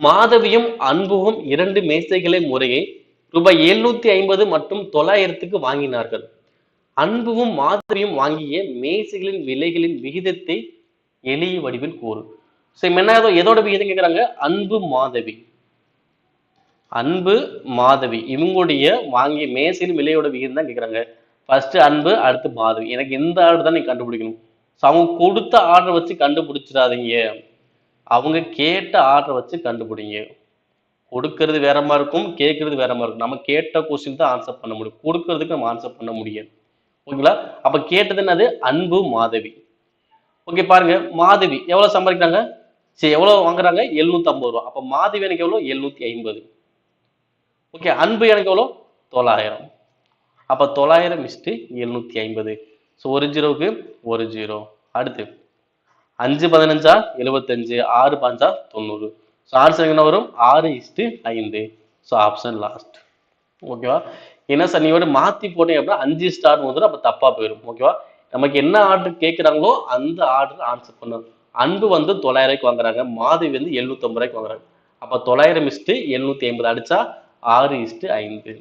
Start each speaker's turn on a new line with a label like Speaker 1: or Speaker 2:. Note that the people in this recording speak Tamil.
Speaker 1: மாதவியும் அன்புவும் இரண்டு மேசைகளை முறையே ரூபாய் எழுநூத்தி ஐம்பது மற்றும் தொள்ளாயிரத்துக்கு வாங்கினார்கள். அன்புவும் மாதவியும் வாங்கிய மேசைகளின் விலைகளின் விகிதத்தை எளிய வடிவில் கூறு. சரி என்ன எதோட விகிதம் கேக்குறாங்க? அன்பு மாதவி. அன்பு மாதவி. இவங்களுடைய வாங்கிய மேசையின் விலையோட விகிதம் தான் கேக்குறாங்க. ஃபர்ஸ்ட் அன்பு அடுத்து மாதவி. எனக்கு இந்த ஆர்டர் தான் நீ கண்டுபிடிக்கணும். ஸோ அவங்க கொடுத்த ஆர்டர் வச்சு கண்டுபிடிச்சிடாதீங்க. அவங்க கேட்ட ஆர்டரை வச்சு கண்டுபிடிங்க. கொடுக்கறது வேற மாதிரி இருக்கும் கேட்கறது வேற மாதிரி இருக்கும். நம்ம கேட்ட கொஸ்டின் தான் ஆன்சர் பண்ண முடியும். கொடுக்கறதுக்கு நம்ம ஆன்சர் பண்ண முடியாது. ஓகேங்களா? அப்ப கேட்டது என்னது? அன்பு மாதவி. ஓகே பாருங்க. மாதவி எவ்வளவு சம்பாதிக்கிறாங்க? சரி எவ்வளவு வாங்குறாங்க? 750 ஐம்பது ரூபா. அப்ப மாதவி எனக்கு எவ்வளவு? எழுநூத்தி ஐம்பது. ஓகே அன்பு எனக்கு எவ்வளோ தொள்ளாயிரம். அப்ப தொள்ளாயிரம் இஸ்ட்டு எழுநூத்தி ஐம்பது. ஸோ ஒரு ஜீரோவுக்கு ஒரு ஜீரோ அடுத்து. அஞ்சு பதினஞ்சா எழுபத்தஞ்சு ஆறு பாஞ்சா தொண்ணூறு. ஸோ ஆன்சர் என்ன வரும்? ஆறு இஸ்ட்டு ஐந்து. ஸோ ஆப்ஷன் லாஸ்ட் ஓகேவா என்ன சார் நீங்கள் வந்து மாத்தி போட்டீங்க அப்படின்னா அஞ்சு ஸ்டார் வந்துடும் அப்போ தப்பாக போயிடும் ஓகேவா நமக்கு என்ன ஆர்டர் கேட்குறாங்களோ அந்த ஆர்டர் ஆன்சர் பண்ணணும் அன்பு வந்து தொள்ளாயிரம் ரூபாய்க்கு வாங்குறாங்க மாதவி வந்து எழுநூத்தம்பது ரூபாய்க்கு வாங்குறாங்க. அப்போ தொள்ளாயிரம் இஸ்ட்டு எழுநூற்றி ஐம்பது அடித்தா ஆறு இஸ்ட்டு ஐந்து.